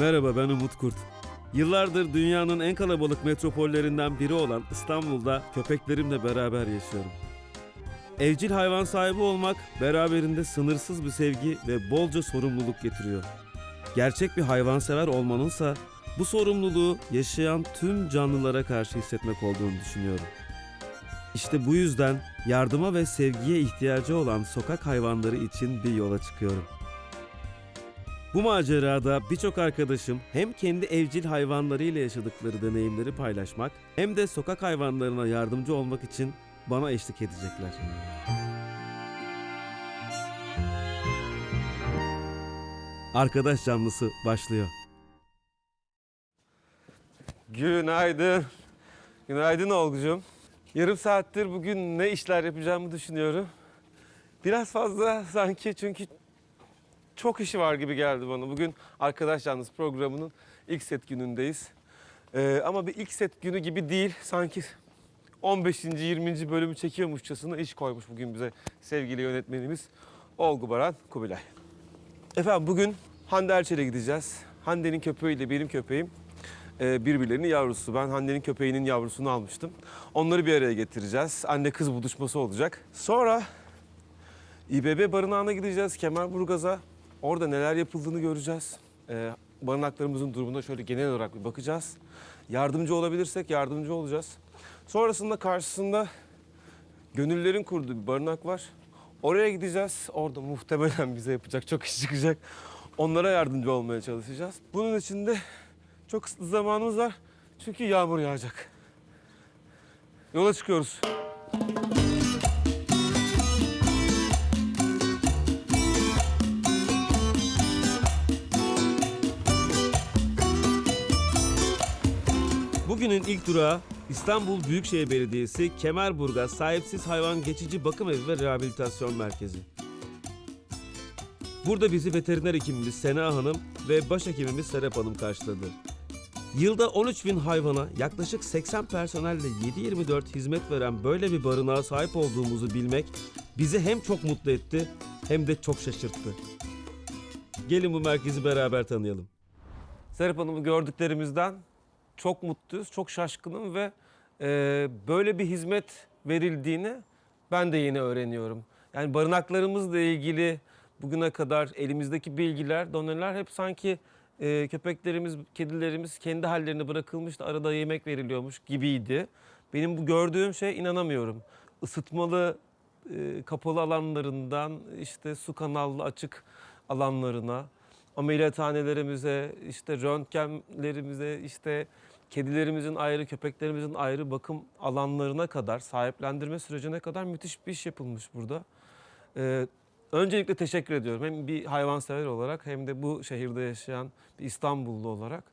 Merhaba ben Umut Kurt. Yıllardır dünyanın en kalabalık metropollerinden biri olan İstanbul'da köpeklerimle beraber yaşıyorum. Evcil hayvan sahibi olmak beraberinde sınırsız bir sevgi ve bolca sorumluluk getiriyor. Gerçek bir hayvansever olmanınsa bu sorumluluğu yaşayan tüm canlılara karşı hissetmek olduğunu düşünüyorum. İşte bu yüzden yardıma ve sevgiye ihtiyacı olan sokak hayvanları için bir yola çıkıyorum. Bu macerada birçok arkadaşım hem kendi evcil hayvanlarıyla yaşadıkları deneyimleri paylaşmak hem de sokak hayvanlarına yardımcı olmak için bana eşlik edecekler. Arkadaş canlısı başlıyor. Günaydın. Günaydın Olgucuğum. Yarım saattir bugün ne işler yapacağımı düşünüyorum. Biraz fazla sanki çünkü çok işi var gibi geldi bana. Bugün Arkadaş Yalnız programının ilk set günündeyiz. Ee, ama bir ilk set günü gibi değil. Sanki 15. 20. bölümü çekiyormuşçasına iş koymuş bugün bize sevgili yönetmenimiz Olgu Baran Kubilay. Efendim bugün Hande Erçel'e gideceğiz. Hande'nin köpeğiyle benim köpeğim e, birbirlerinin yavrusu. Ben Hande'nin köpeğinin yavrusunu almıştım. Onları bir araya getireceğiz. Anne kız buluşması olacak. Sonra İBB barınağına gideceğiz Kemerburgaz'a. Orada neler yapıldığını göreceğiz. Ee, barınaklarımızın durumuna şöyle genel olarak bir bakacağız. Yardımcı olabilirsek yardımcı olacağız. Sonrasında karşısında gönüllerin kurduğu bir barınak var. Oraya gideceğiz. Orada muhtemelen bize yapacak çok iş çıkacak. Onlara yardımcı olmaya çalışacağız. Bunun için de çok kısıtlı zamanımız var. Çünkü yağmur yağacak. Yola çıkıyoruz. Bugünün ilk durağı İstanbul Büyükşehir Belediyesi Kemerburgaz Sahipsiz Hayvan Geçici Bakım Evi ve Rehabilitasyon Merkezi. Burada bizi veteriner hekimimiz Sena Hanım ve başhekimimiz Serap Hanım karşıladı. Yılda 13 bin hayvana yaklaşık 80 personelle 7-24 hizmet veren böyle bir barınağa sahip olduğumuzu bilmek bizi hem çok mutlu etti hem de çok şaşırttı. Gelin bu merkezi beraber tanıyalım. Serap Hanım'ı gördüklerimizden çok mutluyuz, çok şaşkınım ve e, böyle bir hizmet verildiğini ben de yeni öğreniyorum. Yani barınaklarımızla ilgili bugüne kadar elimizdeki bilgiler, doneler hep sanki e, köpeklerimiz, kedilerimiz kendi hallerine bırakılmış da arada yemek veriliyormuş gibiydi. Benim bu gördüğüm şey inanamıyorum. Isıtmalı e, kapalı alanlarından işte su kanallı açık alanlarına, ameliyathanelerimize, işte röntgenlerimize, işte kedilerimizin ayrı, köpeklerimizin ayrı bakım alanlarına kadar, sahiplendirme sürecine kadar müthiş bir iş yapılmış burada. Ee, öncelikle teşekkür ediyorum. Hem bir hayvansever olarak hem de bu şehirde yaşayan bir İstanbullu olarak.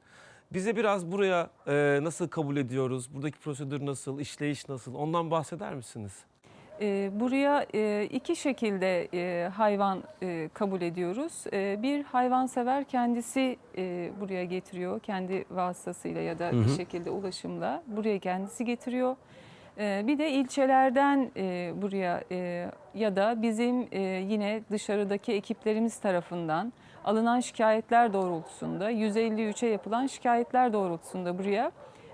Bize biraz buraya e, nasıl kabul ediyoruz, buradaki prosedür nasıl, işleyiş nasıl ondan bahseder misiniz? Ee, Buraya e, iki şekilde e, hayvan e, kabul ediyoruz. E, Bir hayvansever kendisi e, buraya getiriyor. Kendi vasıtasıyla ya da Hı hı. bir şekilde ulaşımla buraya kendisi getiriyor. E, Bir de ilçelerden e, buraya e, ya da bizim e, yine dışarıdaki ekiplerimiz tarafından alınan şikayetler doğrultusunda 153'e yapılan şikayetler doğrultusunda buraya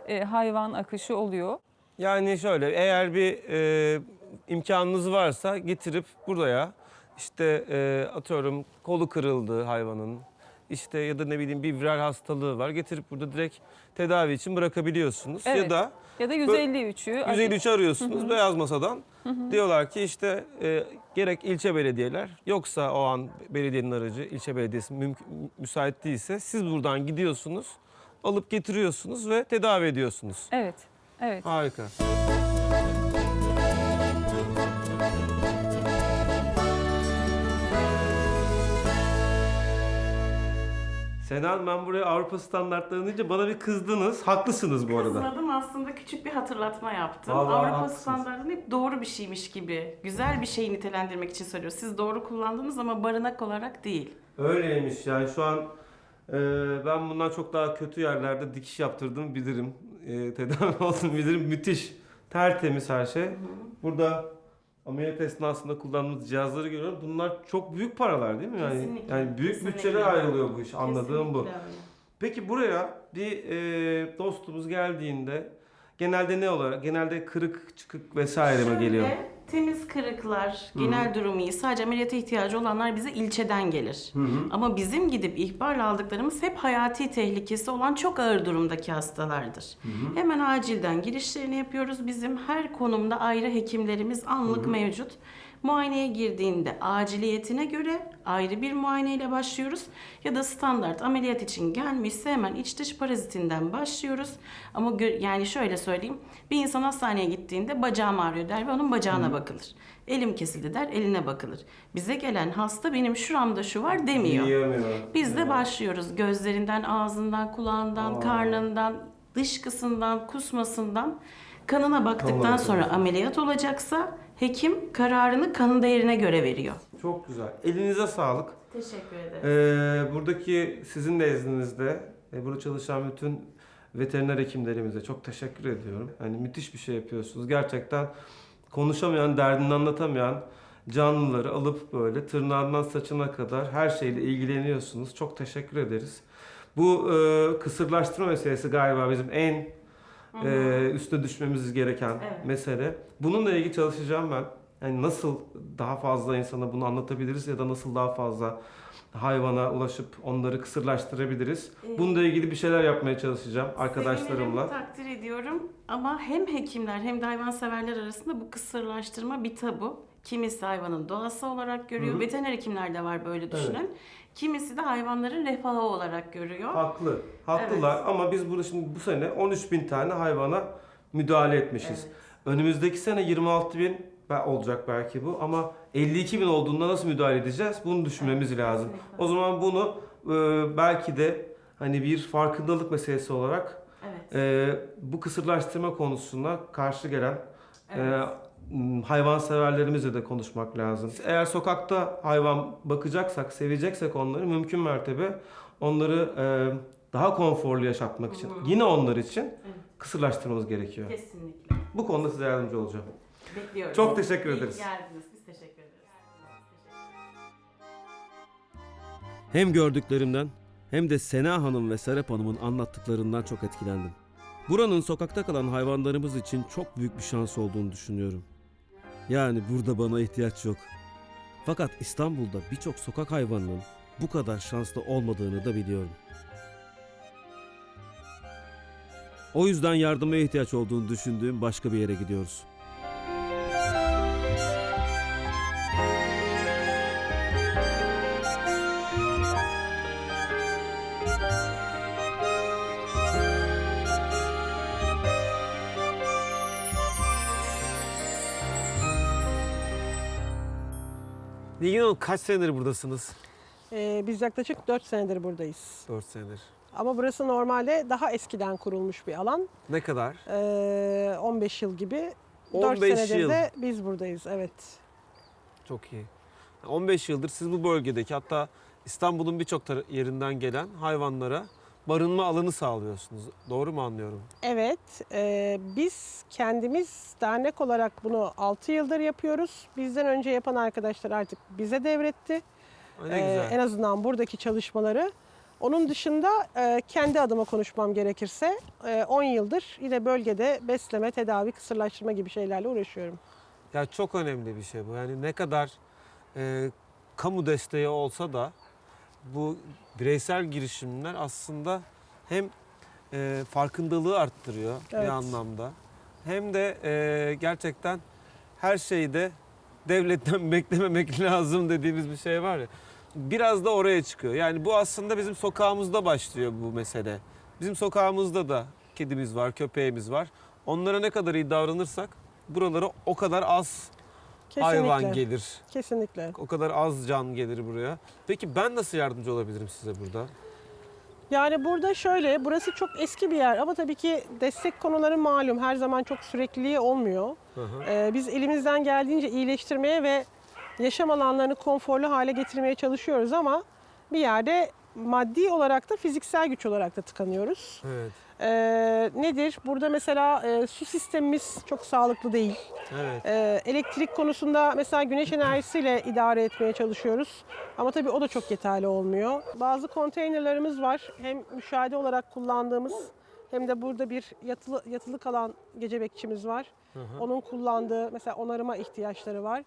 e, hayvan akışı oluyor. Yani şöyle eğer bir e, imkanınız varsa getirip buraya işte e, atıyorum kolu kırıldı hayvanın işte ya da ne bileyim bir viral hastalığı var getirip burada direkt tedavi için bırakabiliyorsunuz. Ya Evet. da Ya da 153'ü 153 arıyorsunuz beyaz masadan. Diyorlar ki işte e, gerek ilçe belediyeler yoksa o an belediyenin aracı ilçe belediyesi mümk- müsait değilse siz buradan gidiyorsunuz alıp getiriyorsunuz ve tedavi ediyorsunuz. Evet. Evet. Harika. Senan ben buraya Avrupa standartlarını deyince bana bir kızdınız. Haklısınız bu arada. Kızmadım aslında küçük bir hatırlatma yaptım. Vallahi Avrupa haklısınız. standartlarını hep doğru bir şeymiş gibi, güzel bir şeyi nitelendirmek için söylüyor. Siz doğru kullandınız ama barınak olarak değil. Öyleymiş yani şu an e, ben bundan çok daha kötü yerlerde dikiş yaptırdım bilirim. e, tedavi olsun bilirim. Müthiş. Tertemiz her şey. Burada ameliyat esnasında kullandığımız cihazları görüyorum. Bunlar çok büyük paralar değil mi? Yani, Kesinlikle, yani büyük kesinlikle. bütçelere ayrılıyor bu iş. Anladığım bu. Kesinlikle öyle. Peki buraya bir e, dostumuz geldiğinde genelde ne olarak? Genelde kırık, çıkık vesaire mi Şöyle, geliyor? Temiz kırıklar, genel durumu iyi. Sadece ameliyata ihtiyacı olanlar bize ilçeden gelir. Ama bizim gidip ihbarla aldıklarımız hep hayati tehlikesi olan çok ağır durumdaki hastalardır. Hemen acilden girişlerini yapıyoruz. Bizim her konumda ayrı hekimlerimiz anlık mevcut. Muayeneye girdiğinde aciliyetine göre ayrı bir muayeneyle başlıyoruz. Ya da standart ameliyat için gelmişse hemen iç dış parazitinden başlıyoruz. Ama yani şöyle söyleyeyim. Bir insan hastaneye gittiğinde bacağım ağrıyor der ve onun bacağına bakılır. Elim kesildi der, eline bakılır. Bize gelen hasta benim şuramda şu var demiyor. Diyemiyor. Biz de Evet. başlıyoruz gözlerinden, ağzından, kulağından, Aa. karnından, dışkısından, kusmasından. Kanına baktıktan sonra ameliyat olacaksa hekim kararını kanın değerine göre veriyor. Çok güzel. Elinize sağlık. Teşekkür ederim. Ee, buradaki sizin nezdinizde e, burada çalışan bütün veteriner hekimlerimize çok teşekkür ediyorum. Hani müthiş bir şey yapıyorsunuz. Gerçekten konuşamayan, derdini anlatamayan canlıları alıp böyle tırnağından saçına kadar her şeyle ilgileniyorsunuz. Çok teşekkür ederiz. Bu e, kısırlaştırma meselesi galiba bizim en e, üstüne düşmemiz gereken Evet. mesele. Bununla ilgili çalışacağım ben. Yani nasıl daha fazla insana bunu anlatabiliriz ya da nasıl daha fazla hayvana ulaşıp onları kısırlaştırabiliriz. Evet. Bununla ilgili bir şeyler yapmaya çalışacağım arkadaşlarımla. takdir ediyorum ama hem hekimler hem de hayvanseverler arasında bu kısırlaştırma bir tabu. Kimisi hayvanın doğası olarak görüyor. Hı hı. Veteriner hekimler de var böyle düşünen. Kimisi de hayvanların refahı olarak görüyor. Haklı, haklılar ama biz burada şimdi bu sene 13 bin tane hayvana müdahale etmişiz. Evet. Önümüzdeki sene 26 bin olacak belki bu ama 52 bin olduğunda nasıl müdahale edeceğiz? Bunu düşünmemiz lazım. kesinlikle. O zaman bunu e, belki de hani bir farkındalık meselesi olarak Evet. e, bu kısırlaştırma konusuna karşı gelen Evet. e, m, hayvanseverlerimizle de konuşmak lazım. Eğer sokakta hayvan bakacaksak, seveceksek onları mümkün mertebe onları e, daha konforlu yaşatmak için, Hı hı. yine onlar için kısırlaştırmamız gerekiyor. Kesinlikle. Bu konuda size yardımcı olacağım. Bekliyorum. Çok teşekkür İyi ederiz. geldiniz. Biz teşekkür ederiz. Hem gördüklerimden hem de Sena Hanım ve Serap Hanım'ın anlattıklarından çok etkilendim. Buranın sokakta kalan hayvanlarımız için çok büyük bir şans olduğunu düşünüyorum. Yani burada bana ihtiyaç yok. Fakat İstanbul'da birçok sokak hayvanının bu kadar şanslı olmadığını da biliyorum. O yüzden yardıma ihtiyaç olduğunu düşündüğüm başka bir yere gidiyoruz. Nilgün Hanım kaç senedir buradasınız? Ee, biz yaklaşık 4 senedir buradayız. 4 senedir. Ama burası normalde daha eskiden kurulmuş bir alan. Ne kadar? Ee, 15 yıl gibi. 4 15 senedir yıl. de biz buradayız. Evet. Çok iyi. 15 yıldır siz bu bölgedeki hatta İstanbul'un birçok tar- yerinden gelen hayvanlara barınma alanı sağlıyorsunuz. Doğru mu anlıyorum? Evet. e, biz kendimiz dernek olarak bunu 6 yıldır yapıyoruz. Bizden önce yapan arkadaşlar artık bize devretti. Ne güzel. en azından buradaki çalışmaları. Onun dışında e, kendi adıma konuşmam gerekirse e, 10 yıldır yine bölgede besleme, tedavi, kısırlaştırma gibi şeylerle uğraşıyorum. Ya çok önemli bir şey bu. Yani ne kadar e, kamu desteği olsa da bu bireysel girişimler aslında hem e, farkındalığı arttırıyor bir Evet. anlamda hem de e, gerçekten her şeyde devletten beklememek lazım dediğimiz bir şey var ya. Biraz da oraya çıkıyor. Yani bu aslında bizim sokağımızda başlıyor bu mesele. Bizim sokağımızda da kedimiz var, köpeğimiz var. Onlara ne kadar iyi davranırsak buralara o kadar az Kesinlikle. hayvan gelir. Kesinlikle. O kadar az can gelir buraya. Peki ben nasıl yardımcı olabilirim size burada? Yani burada şöyle, burası çok eski bir yer ama tabii ki destek konuları malum. Her zaman çok sürekliliği olmuyor. Hı hı. Ee, biz elimizden geldiğince iyileştirmeye ve yaşam alanlarını konforlu hale getirmeye çalışıyoruz ama bir yerde maddi olarak da fiziksel güç olarak da tıkanıyoruz. Evet. Ee, nedir? Burada mesela e, su sistemimiz çok sağlıklı değil. Evet. Ee, elektrik konusunda mesela güneş enerjisiyle idare etmeye çalışıyoruz. Ama tabii o da çok yeterli olmuyor. Bazı konteynerlarımız var. Hem müşahede olarak kullandığımız hem de burada bir yatılı, yatılı kalan gece bekçimiz var. Onun kullandığı mesela onarıma ihtiyaçları var.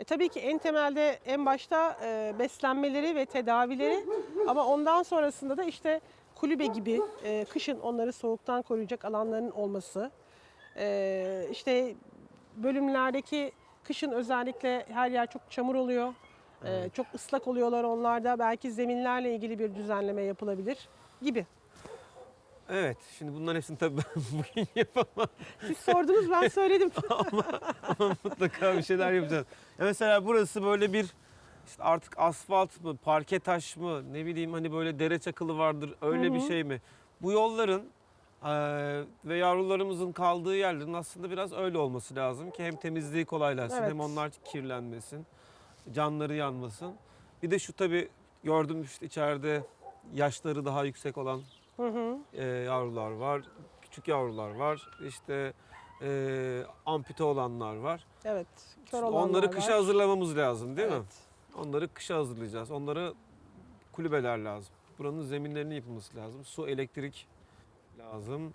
E, tabii ki en temelde en başta e, beslenmeleri ve tedavileri ama ondan sonrasında da işte kulübe gibi e, kışın onları soğuktan koruyacak alanların olması. E, işte bölümlerdeki kışın özellikle her yer çok çamur oluyor. E, çok ıslak oluyorlar onlarda. Belki zeminlerle ilgili bir düzenleme yapılabilir gibi. Evet. Şimdi bunların hepsini tabii ben bugün yapamam. Siz sordunuz ben söyledim. Ama mutlaka bir şeyler yapacağız. Ya mesela burası böyle bir işte artık asfalt mı, parke taş mı, ne bileyim hani böyle dere çakılı vardır öyle bir şey mi? Bu yolların eee, ve yavrularımızın kaldığı yerlerin aslında biraz öyle olması lazım ki hem temizliği kolaylaşsın Evet. hem onlar kirlenmesin, canları yanmasın. Bir de şu tabii gördüm işte içeride yaşları daha yüksek olan Hı hı. e, yavrular var, küçük yavrular var, işte e, ampute olanlar var. Evet. Kör olanlar Onları kışa var. hazırlamamız lazım değil mi? Evet. Onları kışa hazırlayacağız. Onları kulübeler lazım. Buranın zeminlerinin yapılması lazım. Su, elektrik lazım.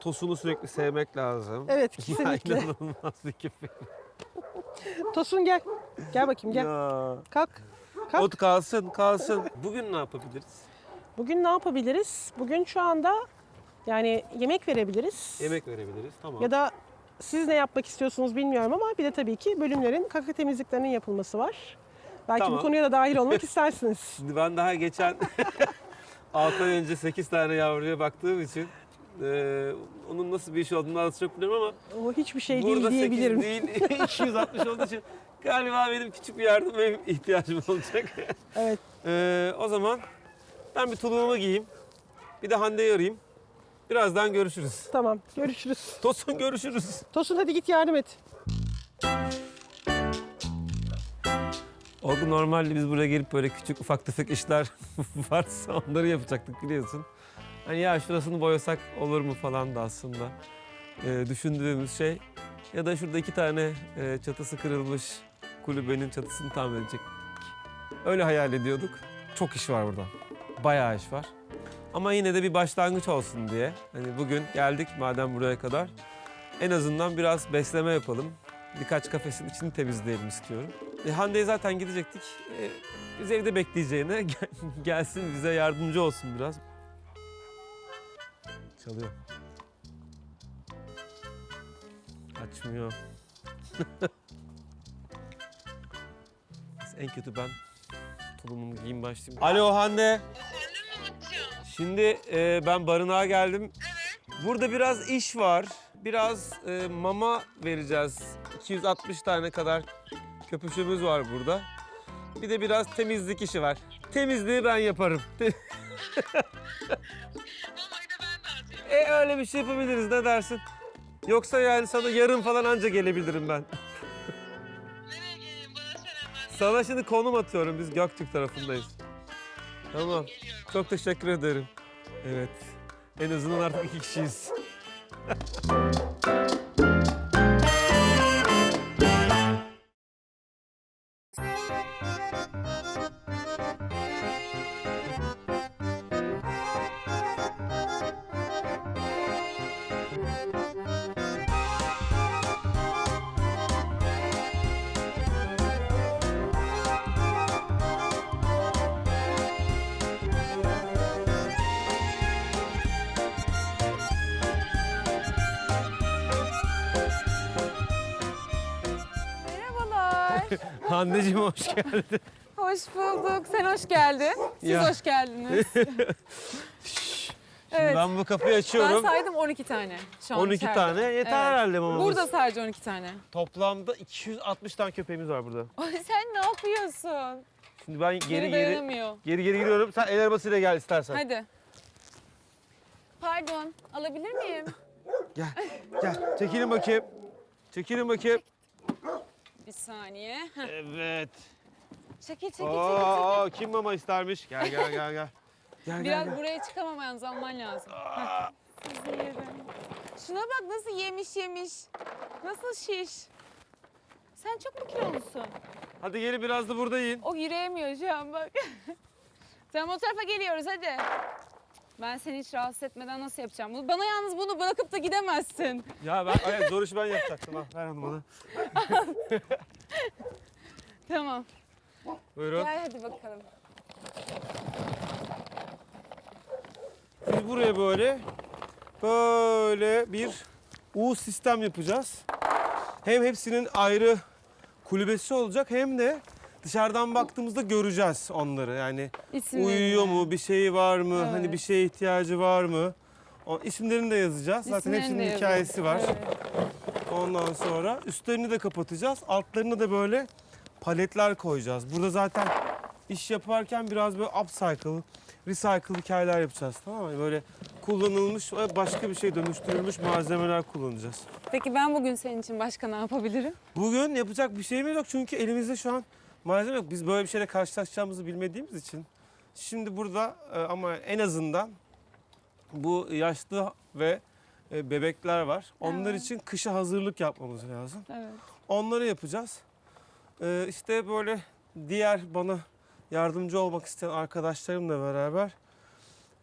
Tosunu sürekli sevmek lazım. Evet Ya kesinlikle. inanılmaz bir köpek. Tosun gel. Gel bakayım gel. Ya. Kalk. Kalk. Ot kalsın kalsın. Bugün ne yapabiliriz? Bugün ne yapabiliriz? Bugün şu anda yani yemek verebiliriz. Yemek verebiliriz. Tamam. Ya da siz ne yapmak istiyorsunuz bilmiyorum ama bir de tabii ki bölümlerin kaka temizliklerinin yapılması var. Belki Tamam. bu konuya da dahil olmak istersiniz. Şimdi ben daha geçen 6 ay önce 8 tane yavruya baktığım için e, onun nasıl bir iş olduğunu az çok biliyorum ama O hiçbir şey Burada değil 8 diyebilirim. değil 260 olduğu için galiba benim küçük bir yardıma ihtiyacım olacak. Evet. Ee, o zaman ben bir tulumumu giyeyim. Bir de Hande'yi arayayım. Birazdan görüşürüz. Tamam. Görüşürüz. Tosun görüşürüz. Tosun hadi git yardım et. Olgu normalde biz buraya gelip böyle küçük ufak tefek işler varsa onları yapacaktık biliyorsun. Hani ya şurasını boyasak olur mu falan da aslında e, düşündüğümüz şey. Ya da şurada iki tane e, çatısı kırılmış kulübenin çatısını tamir edecek. Öyle hayal ediyorduk. Çok iş var burada. Bayağı iş var. Ama yine de bir başlangıç olsun diye. Hani bugün geldik madem buraya kadar. En azından biraz besleme yapalım. Birkaç kafesin içini temizleyelim istiyorum. E, Hande'ye zaten gidecektik. E, biz evde bekleyeceğine gel- gelsin bize yardımcı olsun biraz. Çalıyor. Açmıyor. En kötü ben tulumumu giyeyim başlayayım. Alo Hande. Şimdi e, ben barınağa geldim. Burada biraz iş var. Biraz e, mama vereceğiz. 260 tane kadar köpüşümüz var burada. Bir de biraz temizlik işi var. Temizliği ben yaparım. E öyle bir şey yapabiliriz ne dersin? Yoksa yani sana yarın falan anca gelebilirim ben. Sana şimdi konum atıyorum. Biz Göktürk tarafındayız. Tamam. Çok teşekkür ederim. Evet. En azından artık iki kişiyiz. Hande'cim hoş geldin. hoş bulduk. Sen hoş geldin. Siz Ya. hoş geldiniz. evet. Ben bu kapıyı Ben açıyorum. saydım 12 tane. Şu an 12 içeride. tane yeter herhalde mamamız. Burada sadece 12 tane. Toplamda 260 tane köpeğimiz var burada. Ay sen ne yapıyorsun? Şimdi ben geri Geri geri dayanamıyor. geri geri gidiyorum. Sen el arabasıyla gel istersen. Hadi. Pardon, alabilir miyim? Gel. Gel. Çekilin bakayım. Çekilin bakayım. Bir saniye. Heh. Evet. Çekil, çekil, çekil. çekil. Aa, kim mama istermiş? Gel gel gel gel. Gel Biraz gel gel. buraya çıkamamanızı alman lazım. Heh. Sizi yerim. Şuna bak nasıl yemiş yemiş. Nasıl şiş. Sen çok mu kilolusun? Hadi gelin biraz da burada yiyin. O yürüyemiyor şu an bak. tamam o tarafa geliyoruz hadi. Ben seni hiç rahatsız etmeden nasıl yapacağım? bunu? Bana yalnız bunu bırakıp da gidemezsin. Ya ben evet, zor işi ben yapacaktım. Ha, ver onu bana. Tamam. Buyurun. Gel hadi bakalım. Biz buraya böyle böyle bir U sistem yapacağız. Hem hepsinin ayrı kulübesi olacak hem de dışarıdan baktığımızda göreceğiz onları. Yani İsimlerini. uyuyor mu, bir şeyi var mı, hani Evet. bir şeye ihtiyacı var mı? O isimlerini de yazacağız. Zaten İsimlerini hepsinin de hikayesi var. Evet. Ondan sonra üstlerini de kapatacağız. Altlarına da böyle paletler koyacağız. Burada zaten iş yaparken biraz böyle upcycle, recycle hikayeler yapacağız. Tamam mı? Böyle kullanılmış ve başka bir şey dönüştürülmüş malzemeler kullanacağız. Peki ben bugün senin için başka ne yapabilirim? Bugün yapacak bir şeyimiz yok çünkü elimizde şu an malzeme yok. Biz böyle bir şeyle karşılaşacağımızı bilmediğimiz için. Şimdi burada e, ama en azından bu yaşlı ve e, bebekler var. Onlar Evet. için kışa hazırlık yapmamız lazım. Evet. Onları yapacağız. Ee, işte böyle diğer bana yardımcı olmak isteyen arkadaşlarımla beraber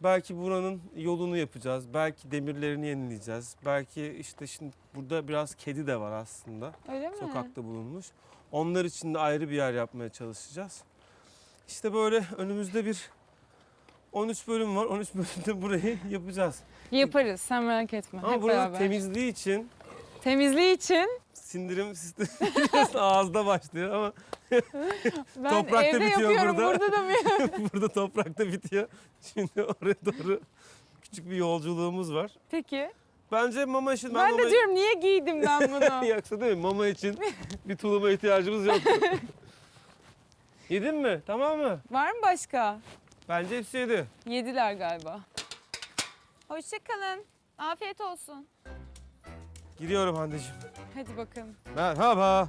belki buranın yolunu yapacağız. Belki demirlerini yenileyeceğiz. Belki işte şimdi burada biraz kedi de var aslında. Öyle mi? Sokakta bulunmuş. Onlar için de ayrı bir yer yapmaya çalışacağız. İşte böyle önümüzde bir 13 bölüm var. 13 bölümde burayı yapacağız. Yaparız sen merak etme. Ama Hep beraber. temizliği için Temizliği için sindirim sistemi ağızda başlıyor ama ben Toprakta evde bitiyor yapıyorum burada. burada da mı? Burada toprakta bitiyor. Şimdi oraya doğru küçük bir yolculuğumuz var. Peki. Bence mama için ben, Ben, mama... de diyorum niye giydim ben bunu? Yoksa değil mi? Mama için bir tuluma ihtiyacımız yok. Yedin mi? Tamam mı? Var mı başka? Bence hepsi yedi. Yediler galiba. Hoşçakalın. Afiyet olsun. Gidiyorum Hande'ciğim. Hadi bakalım. Merhaba.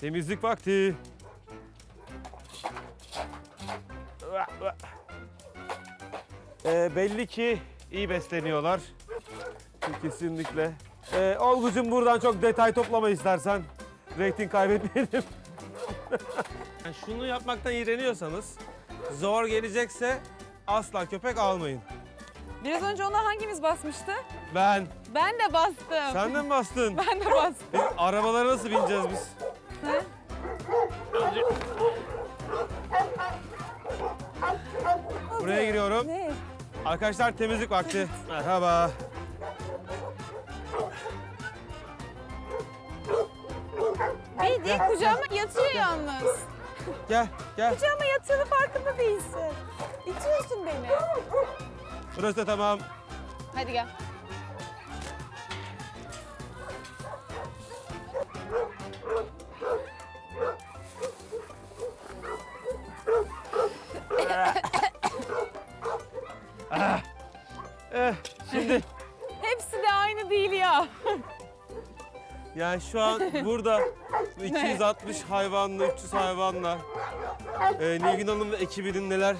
Temizlik vakti. Ee, belli ki iyi besleniyorlar. Kesinlikle. Ee, Olgucuğum buradan çok detay toplama istersen. Rating kaybetmeyelim. Yani şunu yapmaktan iğreniyorsanız, zor gelecekse asla köpek almayın. Biraz önce ona hangimiz basmıştı? Ben. Ben de bastım. Sen de mi bastın? Ben de bastım. Biz arabalara nasıl bineceğiz biz? Sen? Buraya giriyorum. Ne? Arkadaşlar temizlik vakti. Merhaba. Bildiğin kucağıma yatıyor yalnız. Gel, gel. Kucağıma yattığını farkında değilsin. İtiyorsun beni. Burası da tamam. Hadi gel. Şu an burada 260 hayvanla, 300 hayvanla e, Nilgün Hanım ve ekibinin neler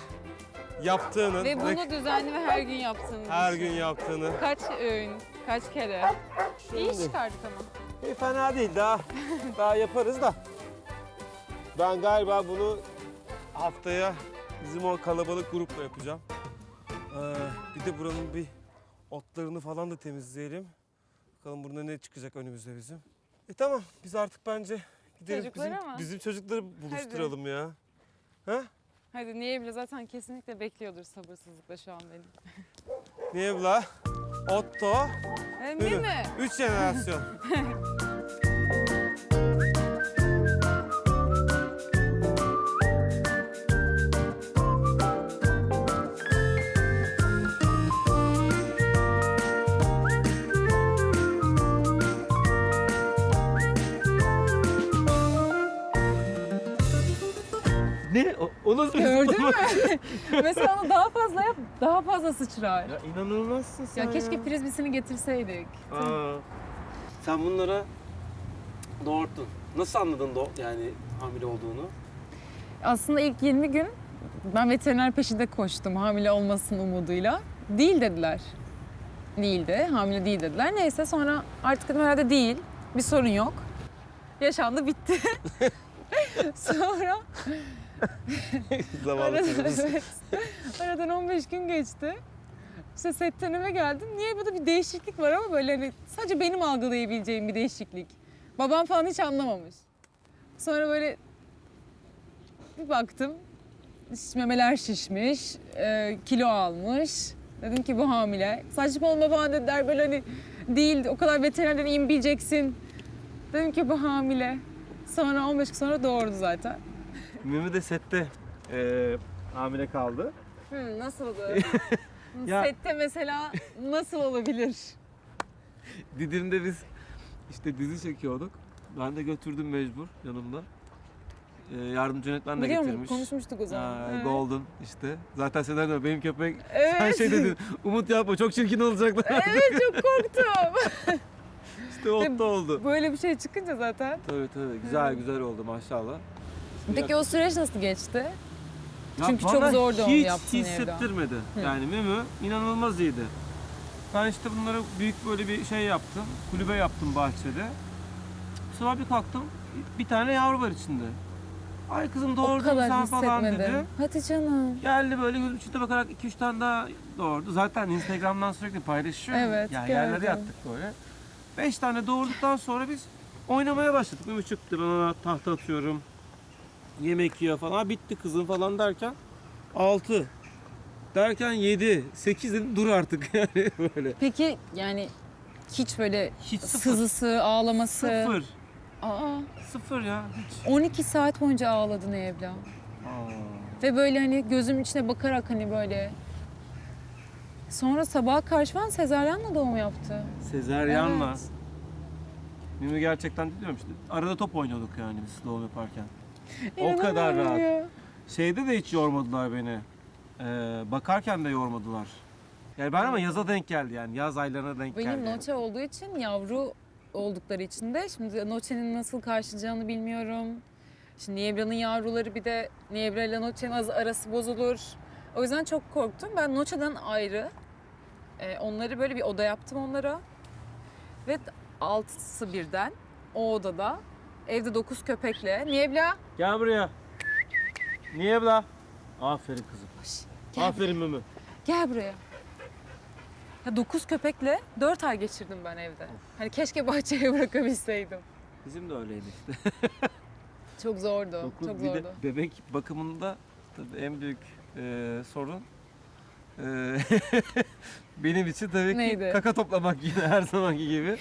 yaptığını, Ve bunu düzenli ve her gün yaptığını her gün yaptığını. Kaç öğün, kaç kere. İyi Şimdi, çıkardık ama. e, fena değil daha, daha yaparız da. Ben galiba bunu haftaya bizim o kalabalık grupla yapacağım. Ee, bir de buranın bir otlarını falan da temizleyelim. Bakalım burada ne çıkacak önümüzde bizim. E tamam biz artık bence gidelim Çocukları bizim, ama. bizim çocukları buluşturalım ya. Ha? Hadi niye bile zaten kesinlikle bekliyordur sabırsızlıkla şu an beni. Niye? Otto, E, Değil mi? jenerasyon. ne? O, o nasıl bir Gördün mü? Mesela onu daha fazla yap, daha fazla sıçrar. Ya inanılmazsın sen Ya keşke frizbisini getirseydik. Aa, sen bunlara doğurttun. Nasıl anladın do yani hamile olduğunu? Aslında ilk 20 gün ben veteriner peşinde koştum hamile olmasın umuduyla. Değil dediler. Değildi, hamile değil dediler. Neyse sonra artık dedim herhalde değil, bir sorun yok. Yaşandı, bitti. sonra Zamanı aradan, evet, aradan 15 gün geçti. İşte setten eve geldim. Niye burada bir değişiklik var ama böyle hani sadece benim algılayabileceğim bir değişiklik. Babam falan hiç anlamamış. Sonra böyle bir baktım. Memeler şişmiş, e, kilo almış. Dedim ki bu hamile. Saçmalama falan dediler böyle hani değil o kadar veterinerden iyi mi bileceksin. Dedim ki bu hamile. Sonra 15 gün sonra doğurdu zaten. Mimi de sette eee, hamile kaldı. Hı, nasıldı? Ya- Sette mesela nasıl olabilir? Didim'de biz işte dizi çekiyorduk. Ben de götürdüm mecbur yanımda. Eee, yardımcı yönetmen de Biliyorum getirmiş. konuşmuştuk o zaman. Ha, Evet. Golden işte. Zaten senaryo benim köpek. Sen Evet. şey dedin. Umut yapma çok çirkin olacaklar. evet çok korktum. işte o da oldu. Böyle bir şey çıkınca zaten. Tabii tabii. Güzel güzel oldu maşallah. Peki o süreç nasıl geçti? Ya Çünkü çok zor doğum hiç yaptın evde. hissettirmedi. Yani Mimi inanılmaz iyiydi. Ben işte bunları büyük böyle bir şey yaptım. Kulübe yaptım bahçede. Sonra bir kalktım. Bir tane yavru var içinde. Ay kızım O doğurdun kadar sen falan dedi. hissetmedim. Hadi canım. Geldi böyle gözüm içinde bakarak 2-3 tane daha doğurdu. Zaten Instagram'dan sürekli paylaşıyor. Evet, Yani yerlere gördüm. yattık böyle. 5 tane doğurduktan sonra biz oynamaya başladık. Mimi çıktı ben ona tahta atıyorum. Yemek yiyor falan. Bitti kızım falan derken 6 derken 7 8 dedim dur artık yani böyle. Peki yani hiç böyle Hiç sıfır. sızısı, ağlaması. Sıfır. Aa, Sıfır ya hiç. 12 saat boyunca ağladın Evla. Aa. Ve böyle hani gözüm içine bakarak hani böyle. Sonra sabaha karşı falan sezaryenle doğum yaptı. Sezeryanla. Evet. Mimi gerçekten diyorum işte arada top oynuyorduk yani biz doğum yaparken. O kadar rahat. Ya. Şeyde de hiç yormadılar beni. Ee, bakarken de yormadılar. Yani ben ama yaza denk geldi yani. Yaz aylarına denk Benim geldi. yani. noçe olduğu için yavru oldukları için de şimdi noçenin nasıl karşılayacağını bilmiyorum. Şimdi Niebra'nın yavruları bir de Niebra ile noçenin arası bozulur. O yüzden çok korktum. Ben noçeden ayrı e, onları böyle bir oda yaptım onlara. Ve altısı birden o odada evde dokuz köpekle. Niebla Gel buraya. Niye bla? Aferin kızım. gel, Aferin Mimi. gel buraya. Ya dokuz köpekle dört ay geçirdim ben evde. Hani keşke bahçeye bırakabilseydim. Bizim de öyleydi işte. Çok zordu. Dokuz çok bir de zordu. bebek bakımında tabii en büyük e, sorun e, benim için tabii ki Neydi? kaka toplamak yine her zamanki gibi.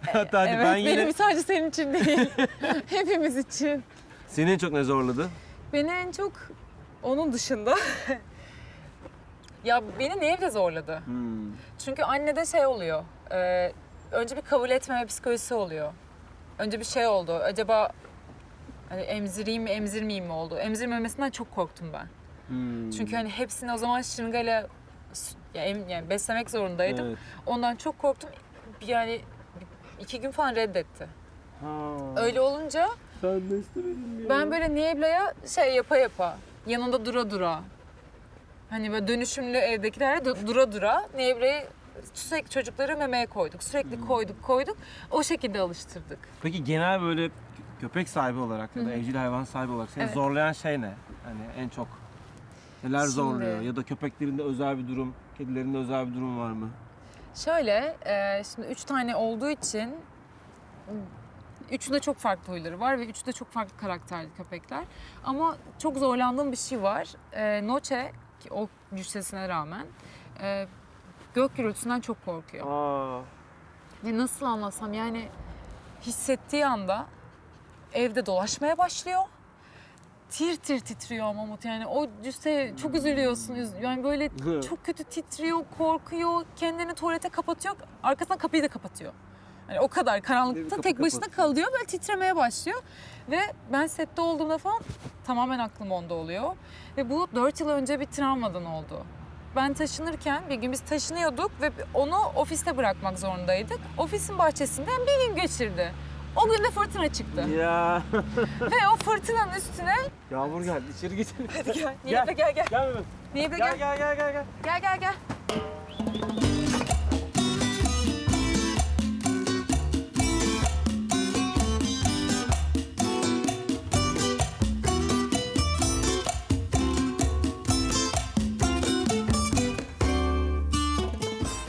Hatta hadi evet, ben yine benim sadece senin için değil. Hepimiz için. seni en çok ne zorladı? Beni en çok onun dışında ya beni niye de zorladı? Hmm. Çünkü annede şey oluyor. e, önce bir kabul etmeme psikolojisi oluyor. Önce bir şey oldu. Acaba hani emzireyim mi emzirmeyeyim mi oldu. Emzirmemesinden çok korktum ben. Hmm. Çünkü hani hepsini o zaman şırıngayla yani beslemek zorundaydım. Evet. Ondan çok korktum. Yani iki gün falan reddetti. Ha. Öyle olunca Sen de istemedin ya. ben böyle Niyebla'ya şey yapa yapa, yanında dura dura. Hani böyle dönüşümlü evdekilerle du- dura dura Niyebla'yı sürekli çocukları memeye koyduk. Sürekli koyduk koyduk. O şekilde alıştırdık. Peki genel böyle kö- köpek sahibi olarak ya da evcil hayvan sahibi olarak seni Evet. zorlayan şey ne? Hani en çok neler Şimdi- zorluyor ya da köpeklerinde özel bir durum, kedilerinde özel bir durum var mı? Şöyle, e, şimdi üç tane olduğu için üçünde çok farklı huyları var ve üçü de çok farklı karakterli köpekler. Ama çok zorlandığım bir şey var. E, Noche, ki o cüssesine rağmen e, gök gürültüsünden çok korkuyor. Aa. Ve nasıl anlatsam yani hissettiği anda evde dolaşmaya başlıyor. Tir tir titriyor Mamut yani o cüsse çok üzülüyorsun. üz- Yani böyle çok kötü titriyor, korkuyor, kendini tuvalete kapatıyor, arkasından kapıyı da kapatıyor. Yani o kadar Bir karanlıkta kapı tek başına kapatıyor. kalıyor böyle titremeye başlıyor. Ve ben sette olduğumda falan tamamen aklım onda oluyor. Ve bu 4 yıl önce bir travmadan oldu. Ben taşınırken bir gün biz taşınıyorduk ve onu ofiste bırakmak zorundaydık. Ofisin bahçesinden bir gün geçirdi. O gün de fırtına çıktı. Ya Ve o fırtınanın üstüne... yağmur geldi. İçeri git. Hadi gel. Niyetle gel gel. Gel Mehmet. Niyetle Gel gel. gel gel gel gel. Gel gel gel.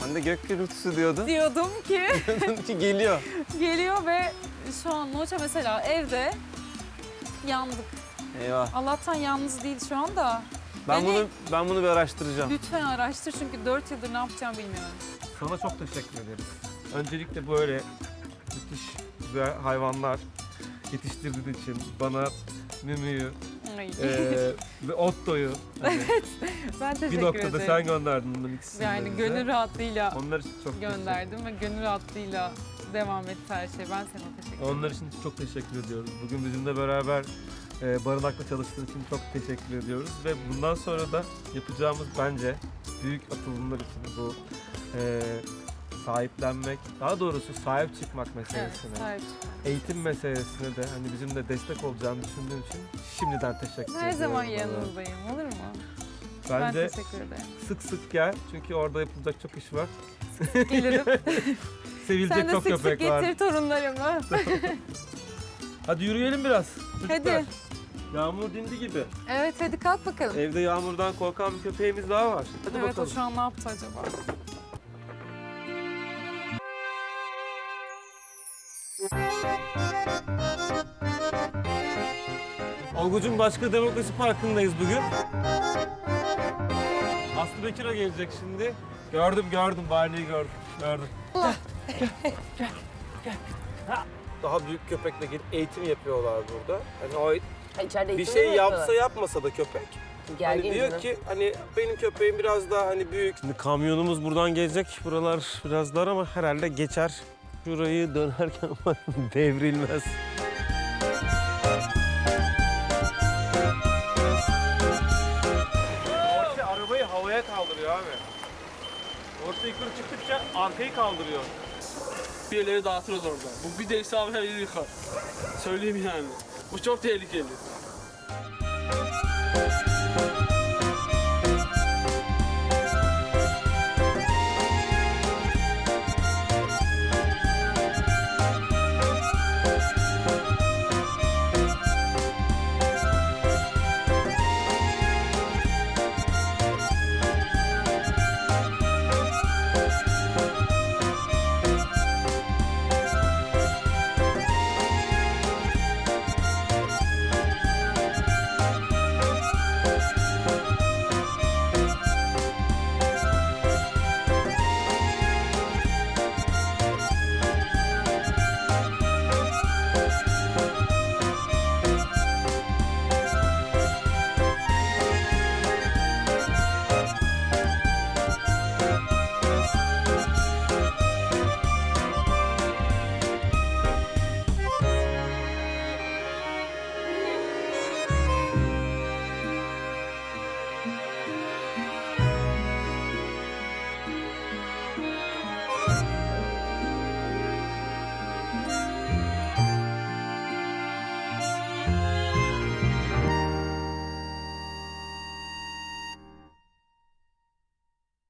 Sen de gök gürültüsü diyordun. Diyordum ki ki geliyor. geliyor ve şu an Noça mesela evde yandık. Eyvah. Allah'tan yalnız değil şu anda. Ben Beni- bunu ben bunu bir araştıracağım. Lütfen araştır çünkü 4 yıldır ne yapacağımı bilmiyorum. Sana çok teşekkür ederiz. Öncelikle böyle müthiş güzel hayvanlar yetiştirdiğin için bana Mimi'yi eee ve Otto'yu hani ben teşekkür bir noktada ederim. sen gönderdin bunların ikisini yani bize. gönül rahatlığıyla Onlar çok gönderdim ve gönül rahatlığıyla devam etti her şey. Ben sana teşekkür ederim. Onlar için çok teşekkür ediyoruz. Bugün bizimle beraber e, barınakta çalıştığın için çok teşekkür ediyoruz. Ve bundan sonra da yapacağımız bence büyük atılımlar için bu e, sahiplenmek, daha doğrusu sahip çıkmak Evet, meselesine, sahip çıkmak. eğitim meselesine de hani bizim de destek olacağını düşündüğüm için şimdiden teşekkür ediyorum. Her zaman bana. yanınızdayım olur mu? Bence Ben teşekkür ederim. sık sık gel çünkü orada yapılacak çok iş var. Gelirim. Sevilecek Sen de çok sık sık köpek var. getir torunlarımı. Hadi yürüyelim biraz. çocuklar. Hadi. Yağmur dindi gibi. Evet hadi kalk bakalım. Evde yağmurdan korkan bir köpeğimiz daha var. Hadi evet bakalım. o şu an ne yaptı acaba? Olgucum Başka Demokrasi Parkı'ndayız bugün. Aslı Bekir'e gelecek şimdi. Gördüm gördüm, Barney'i gördüm. Gördüm. Daha büyük köpekle gelip eğitim yapıyorlar burada. Hani o İçeride bir eğitim şey mi yapıyorlar? yapsa yapmasa da köpek. Gergin hani diyor canım. ki hani benim köpeğim biraz daha hani büyük. Şimdi kamyonumuz buradan gelecek. Buralar biraz dar ama herhalde geçer. Şurayı dönerken umarım devrilmez. Orta arabayı havaya kaldırıyor abi. Orta yukarı çıktıkça arkayı kaldırıyor. Birileri dağıtırız orada. Bu bir değse abi her yıkar. Söyleyeyim yani. Bu çok tehlikeli.